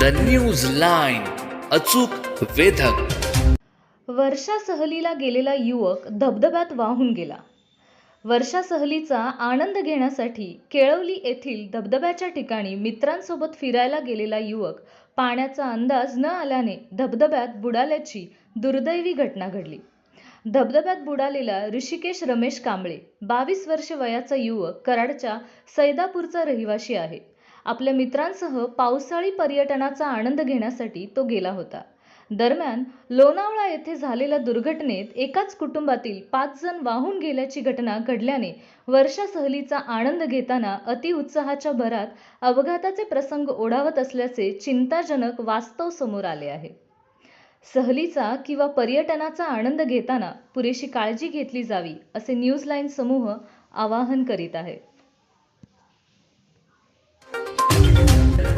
The news line अचूक वेधक. वर्षा सहलीला गेलेला युवक धबधब्यात वाहून गेला. वर्षा सहलीचा आनंद घेण्यासाठी केळवली येथील धबधब्याच्या ठिकाणी मित्रांसोबत फिरायला गेलेला युवक पाण्याचा अंदाज न आल्याने धबधब्यात बुडाल्याची दुर्दैवी घटना घडली. धबधब्यात बुडालेला ऋषिकेश रमेश कांबळे बावीस वर्ष वयाचा युवक कराडच्या सैदापूरचा रहिवाशी आहे. आपल्या मित्रांसह पावसाळी पर्यटनाचा आनंद घेण्यासाठी तो गेला होता. दरम्यान लोणावळा येथे झालेल्या दुर्घटनेत एकाच कुटुंबातील पाच जण वाहून गेल्याची घटना घडल्याने वर्षा सहलीचा आनंद घेताना अतिउत्साहाच्या भरात अपघाताचे प्रसंग ओढावत असल्याचे चिंताजनक वास्तव समोर आले आहे. सहलीचा किंवा पर्यटनाचा आनंद घेताना पुरेशी काळजी घेतली जावी असे न्यूज लाईन समूह आवाहन करीत आहे.